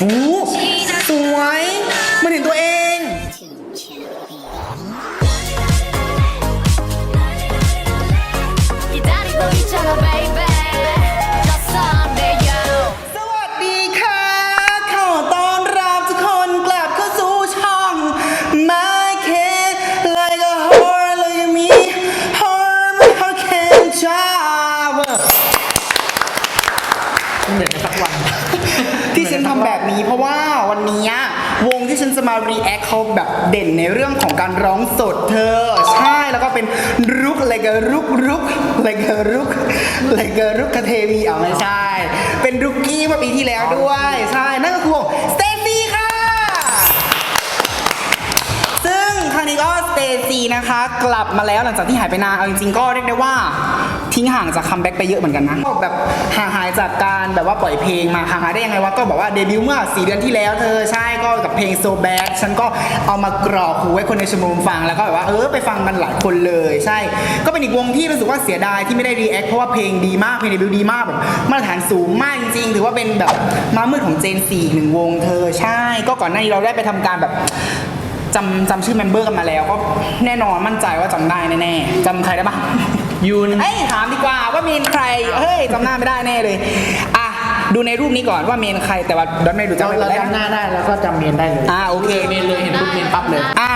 โอ้สวยมันเห็นตัวเอง 기다리고 있잖아 baby Just someday you สวัสดีค่ะ ขอต้อนรับทุกคนกลับเข้าสู่ช่อง My Kid Like a Horror Like Me Horror How Can Job เหนื่อยสักวัน เพราะว่าวันนี้วงที่ฉันจะมา react เขาแบบเด่นในเรื่องของการร้องสดเธอ ใช่แล้วก็เป็นรุกอะไรกันรุกรุกอะไรกันรุกอะไรกันรุกคาเทวีเอาไม่ใช่ เป็นรุกกี้เมื่อปีที่แล้วด้วย ใช่นั่นก็คือวงสเตซี่ค่ะ ซึ่งครั้งนี้ก็สเตซีนะคะ กลับมาแล้วหลังจากที่หายไปนานเอาจริงๆก็เรียกได้ว่า ทิ้งห่างจากคัมแบ็กไปเยอะเหมือนกันนะก็แบบห่างหายจากการแบบว่าปล่อยเพลงมาห่างหายได้ยังไงวะก็บอกว่าเดบิวต์เมื่อ4เดือนที่แล้วเธอใช่ก็กับเพลง So Bad ฉันก็เอามากรอกหูให้คนในชมรมฟังแล้วก็แบบว่าเออไปฟังกันหลายคนเลยใช่ ก็เป็นอีกวงที่รู้สึกว่าเสียดายที่ไม่ได้รีแอคเพราะว่าเพลงดีมากเพลงเดบิวต์ดีมากแบบมาตรฐานสูงมากจริงๆถือว่าเป็นแบบมามืดของเจน4หนึ่งวงเธอใช่ ก็ก่อนหน้านี้เราได้ไปทำการแบบจำจำชื่อเมมเบอร์กันมาแล้ว ก็แน่นอนมั่นใจว่าจำได้แน่ๆจำใครได้ปะ ยูน เอ้ยถามดีกว่าว่าเมนใคร เฮ้ยจำหน้าไม่ได้แน่เลย อะ ดูในรูปนี้ก่อนว่าเมนใครแต่ว่าดอนไม่ดูเราจำไม่เราได้จำหน้าได้แล้วก็จำเมนได้เลยอะโอเค เมนเลยเห็นปุ๊บเมนปั๊บเลย อะ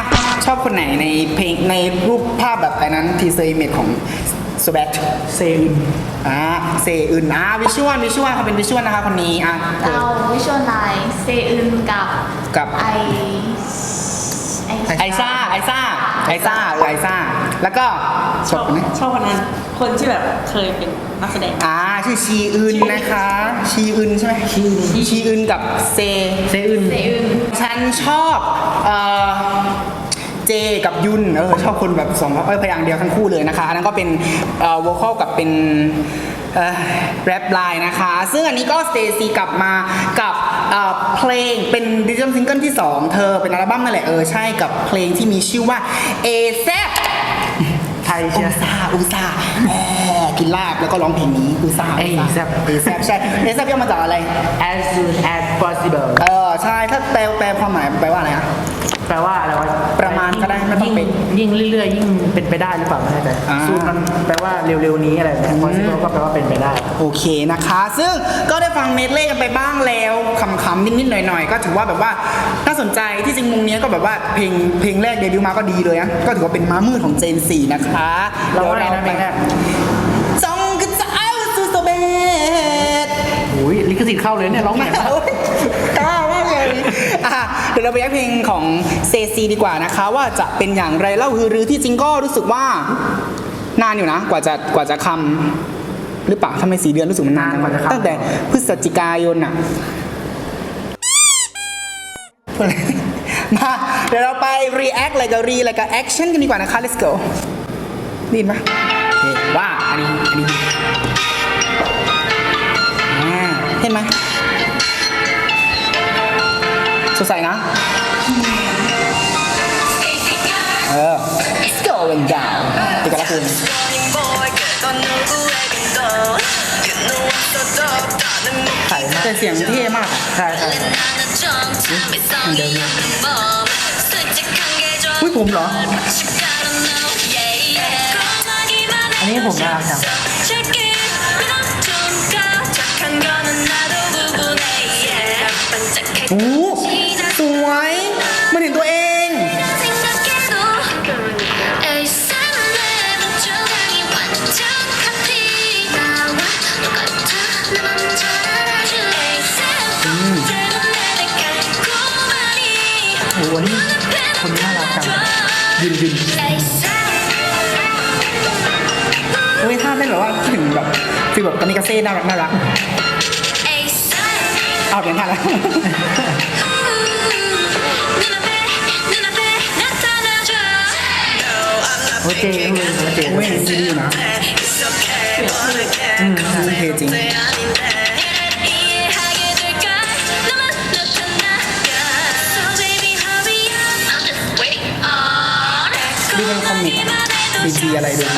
ชอบคนไหนในเพลงในรูปภาพแบบไอ้นั้นทีเซอร์เมดของสแบทเซอึนอะเซอื่นอะวิชวลวิชวลเขาเป็นวิชวลนะคะคนนี้อะเธอเราวิชวลไลน์เซอึนกับกับ ไอไอซ่าไอซ่าไอซ่าเออไอซ่า แล้วก็ชอบคนนี้ชอบคนนั้นคนที่แบบเคยเป็นนักแสดง อ่าชื่อชีอึนนะคะ ชีอึนใช่ไหมชีอึนชีอึนกับเซเซอึนเซอึนฉันชอบเอ่อเจกับยุนเออชอบคนแบบสองเอ้ยพยางค์เดียวทั้งคู่เลยนะคะอันนั้นก็เป็นเอ่อวอลคอลกับเป็นเอ่อแรปไลน์นะคะ ซึ่งอันนี้ก็สเตซีกลับมากับเอ่อเพลงเป็นดิจิทัลซิงเกิลที่ 2 เธอเป็นอัลบั้มนั่นแหละเออใช่กับเพลงที่มีชื่อว่า A Z ไทยอุเชียซาอุซาแหมกินลาบแล้วก็ร้องเพลงนี้อุซาเอ้ยแซ่บ เอแซบใช่เอแซบย่อมาจากอะไร as soon as possible เออใช่ถ้าแปลแปลความหมายแปลว่าอะไรอะแปลว่าอะไรวะประมาณ ก็ได้ไม่ต้องเป็น ยิ่งเรื่อยๆ ยิ่งเป็นไปได้หรือเปล่าไม่แน่ใจอ่า ซูนมันแปลว่าเร็วๆนี้อะไรแบบนี้ possible ก็แปลว่าเป็นไปได้ โอเคนะคะ ซึ่งก็ได้ฟังเมดเล่กันไปบ้างแล้วขำๆนิดๆหน่อยๆ ก็ถือว่าแบบว่าน่าสนใจที่จริงวงเนี้ยก็แบบว่าเพลงเพลงแรกเดบิวต์มาก็ดีเลยนะก็ถือว่าเป็นม้ามืดของเจน4นะคะเราว่าไงนะเพลงแรก จงกระจายสู่สเบดโอ้ยลิขสิทธิ์เข้าเลยเนี่ยร้องใหม่มากกล้ามากเลย อะเดี๋ยวเราไปแยกเพลงของเซซีดีกว่านะคะ ว่าจะเป็นอย่างไรเล่าฮือรือที่จริงก็รู้สึกว่านานอยู่นะ กว่าจะกว่าจะคำหรือเปล่าทำไมสี่เดือนรู้สึกมันนานนานกว่าจะคำ ตั้งแต่พฤศจิกายนอะมาเดี๋ยวเราไป react อะไรกับ re อะไรกับ action กันดีกว่านะคะ let's go ได้ยินปะโอเคว่าอันนี้อันนี้อ่าเห็นไหม ใสนะ เออ it's going down ติดกันละคุณ ใส่มากแต่เสียงเท่มากอะใช่ใช่อุ้ยผมเหรอ อันนี้ผมน่ารักจังโอ้ คนนี้น่ารักจังยืนยืนเฮ้ยท่าเต้นแบบว่าคิดถึงแบบฟีลแบบกามิกาเซ่น่ารักน่ารักเอาเปลี่ยนท่าแล้วโอ้เจ๋งเลยโอ้เจ๋งโอ้ยซีดีนะอืมเท่จริง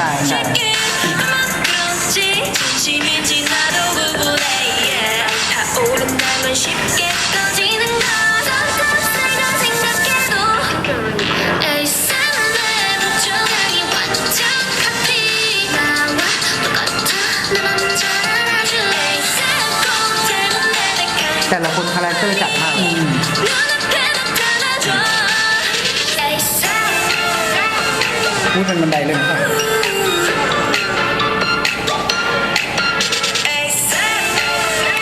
ใช่ แต่ละคนคาแรคเตอร์จัดมาก พูดเป็นบันไดเลยนะ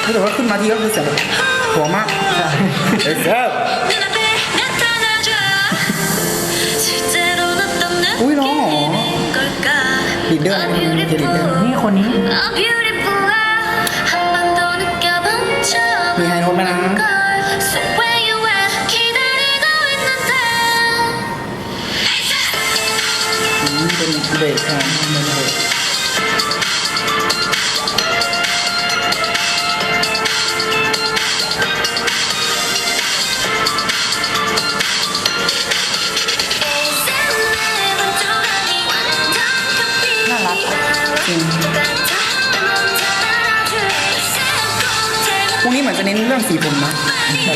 ถ้าเว่าขึ้นมาทีก็คือเสียงหัวมากเอ็กซ์แอุ้ยน้องหรอลีดเดือนปีเดอร์นี่คนนี้ มีไฮโน้ตไหมนะเป็นเบสแทนเป็น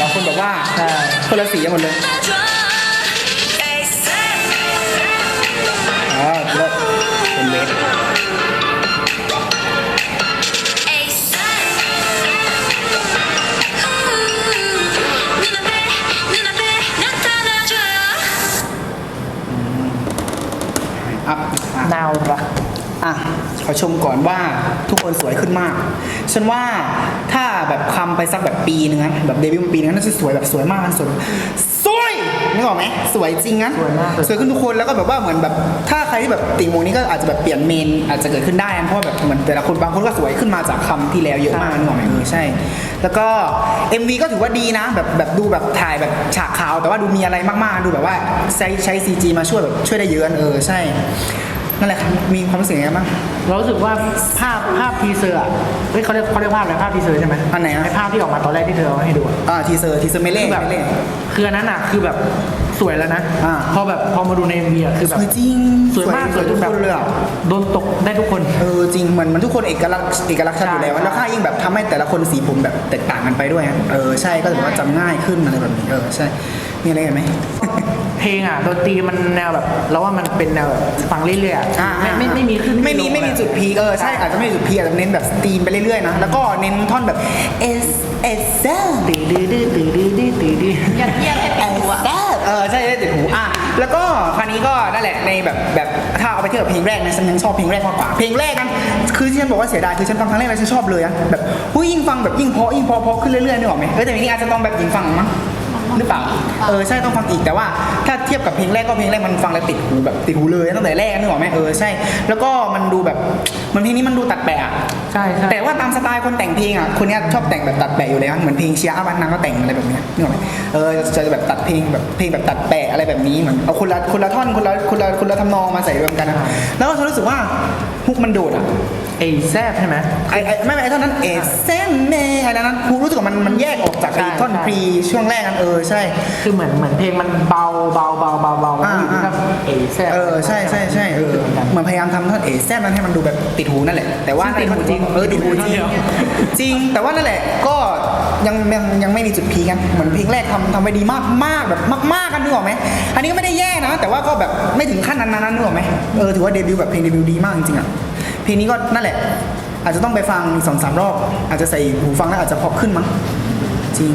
ละคนแบบว่าใช่คนละสีกันหมดเลยอ๋อเลิศเป็นเบสอัพอะนาวรัก อะขอชมก่อนว่าทุกคนสวยขึ้นมาก ฉันว่าถ้าแบบคำไปสักแบบปีนึงนะแบบเดบิวต์มาปีนึงน่าจะสวยแบบสวยมากนะสวยสวยนึกออกไหมสวยจริงนะสวยมากสวยขึ้นทุกคนแล้วก็แบบว่าเหมือนแบบ ถ้าใครที่แบบติ่งวงนี้ก็อาจจะแบบเปลี่ยนเมนอาจจะเกิดขึ้นได้นะเพราะว่าแบบเหมือนแต่ละคนบางคนก็สวยขึ้นมาจากคำที่แล้วเยอะมากนึกออกไหมเออใช่ แล้วก็ MV ก็ถือว่าดีนะ แบบแบบดูแบบถ่ายแบบฉากขาวแต่ว่าดูมีอะไรมากๆ ดูแบบว่าใช้ใช้ CG มาช่วยแบบช่วยได้เยอะเออใช่ นั่นแหละครับมีความรู้สึกยังไงบ้าง เรารู้สึกว่าภาพภาพทีเซอร์อะเฮ้ยเขาเรียกเขาเรียกภาพอะไรภาพทีเซอร์ใช่ไหมอันไหนอะ ไอภาพที่ออกมาตอนแรกที่เธอเอาให้ดูอะ อ่าทีเซอร์ทีเซอร์เมเล่คือแบบเมเล่คืออันนั้นอะคือแบบสวยแล้วนะอ่า พอแบบพอมาดูในเอ็มวีอะคือสแบบวยจริงสวยมากสวยจทุนกแบคบนเลยอะโดนตกได้ทุกคน เออจริงเหมือนมันทุกคนเอกลักษณ์เอกลักษณ์ชัดอยู่แล้วใช่ แล้วค่ายิ่งแบบทำให้แต่ละคนสีผมแบบแตกต่างกันไปด้วยอะเออใช่ก็ถือว่าจำง่ายขึ้นอะไรแบบนี้เออใช่มีอะไรกันไหม เพลงอะดนตรีมันแนวแบบเราว่ามันเป็นแนวแบบฟังเรื่อยๆอ่าไม่ไม่ไม่มีขึ้นไม่มีไม่มีจุดพีเออใช่อาจจะไม่มีจุดพีคอาจจะเน้นแบบตีมไปเรื่อยๆนะแล้วก็เน้นท่อนแบบ S S L ตีดีดีตีดีดีตีดียัดเยีดให้ติดหัว เออใช่ได้ติดหูอะแล้วก็คราวนี้ก็นั่นแหละในแบบแบบถ้าเอาไปเทียบกับเพลงแรกนะฉันยังชอบเพลงแรกมากกว่าเพลงแรกกันคือที่ฉันบอกว่าเสียดายคือฉันฟังครั้งแรกแล้วฉันชอบเลยอะแบบหุ้ยยิ่งฟังแบบยิ่งเพราะยิ่งเพราะเพราะขึ้นเรื่อยๆนึกออกไหมเออแต่ทีนี้อาจจะต้องแบบยิ่งฟังมั้ง หรือเปล่า เออใช่ต้องฟังอีกแต่ว่าถ้าเทียบกับเพลงแรกก็เพลงแรกมันฟังแล้วติดหูแบบติดหูเลยตั้งแต่แรกนึกออกไหมเออใช่ แล้วก็มันดูแบบมันเพลงนี้มันดูตัดแปะอะใช่ใช่แต่ว่าตามสไตล์คนแต่งเพลงอะคนเนี้ยชอบแต่งแบบตัดแปะอยู่แล้วเหมือนเพลงเชียร์อาวันนางก็แต่งอะไรแบบเนี้ยนึกออกไหมเออจะแบบตัดเพลงแบบเพลงแบบตัดแปะอะไรแบบนี้เหมือนเอาคนละคนละท่อนคนละคนละคนละทำนองมาใส่รวมกันอะแล้วก็ฉันรู้สึกว่าฮุกมันโดดอะไอ้แซบใช่ไหมไอ้ไอ้ไม่ไม่ไอ้ท่อนนั้นเอเซนเมไอ้นั้นฮุกรู้สึกว่ามันมันแยกออกจากไอ้ใช่ท่อนใช่พรีช่วงแรกนั้นเออใช่ คือเหมือนเหมือนเพลงมันเบาเบาเบาเบาเบาอ่าอยู่ที่อ่าแบบเอแซบเออใช่ใช่ใช่เออเหมือนพยายามทำท่อนเอแซนนั้นให้มันดูแบบติดหูนั่นแหละ แต่ว่าซึ่งติดหูจริงเออติดหูจริงเดียวจริง แต่ว่านั่นแหละก็ยังยังยังไม่มีจุดพีคกันเหมือนเพลงแรกทำทำไปดีมากมากแบบมากๆกันนึกออกไหมอันนี้ก็ไม่ได้แย่นะ แต่ว่าก็แบบไม่ถึงขั้นนั้นนั้นนึกออกไหมเออถือว่าเดบิวต์แบบเพลงเดบิวต์ดีมากจริงๆอะ เพลงนี้ก็นั่นแหละ อาจจะต้องไปฟังอีกสองสามรอบ อาจจะใส่หูฟังแล้วอาจจะเพอขึ้นมั้งจริง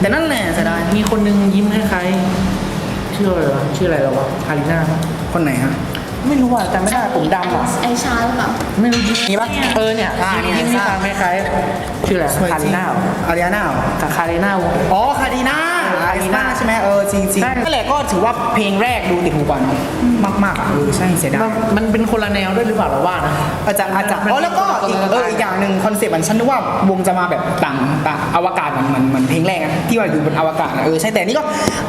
แต่นั่นแหละเสียดายมีคนนึงยิ้มคล้ายๆชื่ออะไรวะชื่ออะไรแล้ววะคาริน่าปะคนไหนฮะ ไม่รู้อะแต่ไม่ได้ผมดำอะไอชาหรือเปล่า ไม่รู้ยิ้มมีปะเออเนี่ยอ่าเนี่ยยิ้มทราบคล้ายๆชื่ออะไรสวยคาจริริงน่าเหรออาริอาน่าเหรอกับคาริน่าวง อ๋อคาดีนาคาดีนา ใช่ไหมเออจริงจริงใช่นั่นแหละก็ถือว่าเพลงแรกดูติดหูกว่าเนอะมากมากๆอะเออใช่เสียดาย มันมันเป็นคนละแนวด้วยหรือเปล่าเราว่านะ อาจจะอาจจะมันอ๋อแล้วก็มันอีกมันเอออีกอย่างหนึ่งคอนเซปต์มันฉันนึกว่าวงจะมาแบบต่างต่างอวกาศเหมือนเหมือนเหมือนเพลงแรกอะที่ว่าอยู่บนอวกาศอะเออใช่แต่นี่ก็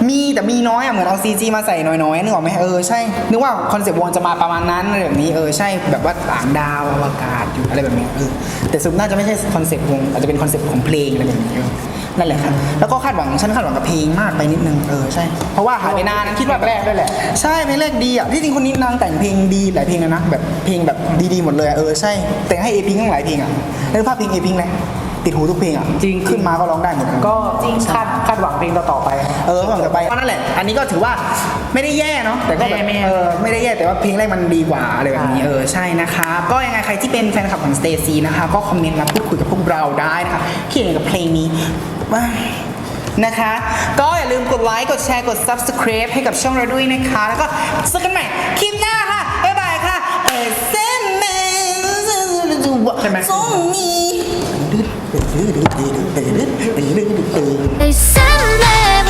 มีแต่มีน้อยอะเหมือนเอาซีจีมาใส่น้อยๆนึกออกไหมเออใช่นึกว่าคอนเซปต์วงจะมาประมาณนั้นอะไรแบบนี้เออใช่แบบว่าต่างดาวอวกาศอยู่อะไรแบบนี้เออแต่สุดน่าจะไม่ใช่คอนเซปต์วงอาจจะเป็นคอนเซปต์ของเพลงอะไรแบบนี้เออ นั่นแหละครับ แล้วก็คาดหวังฉันคาดหวังกับเพลงมากไปนิดนึงเออใช่เพราะว่าหายไปนานนะคิดว่าแรกด้วยแหละใช่เพลงแรกดีอะที่จริงคนนี้นางแต่งเพลงดีหลายเพลงเลยนะแบบเพลงแบบดีๆหมดเลยอะเออใช่แต่งให้เอพิงตั้งหลายเพลงอะแล้วภาพเพลงเอพิงเลยติดหูทุกเพลงอะจริงขึ้นมาก็ร้องได้หมดก็คาดคาดหวังเพลงต่อๆไป เออฝั่งต่อไปก็นั่นแหละ อันนี้ก็ถือว่าไม่ได้แย่เนาะแต่ก็แบบไม่แย่เออไม่ได้แย่แต่ว่าเพลงแรกมันดีกว่าอะไรแบบนี้ใช่เออใช่นะคะก็ยังไงใครที่เป็นแฟนคลับของสเตซีนะคะก็คอมเมนต์มาพูดคุยกับพวกเราได้นะคะคิดยังไงกับเพลงนี้ ว้าวนะคะ ก็อย่าลืมกดไลค์ กดแชร์ กด subscribe ให้กับช่องเราด้วยนะคะ แล้วก็เจอกันใหม่คลิปหน้าค่ะ บ๊ายบายค่ะ เออเซนเมใช่ไหมทรงนี้ They send them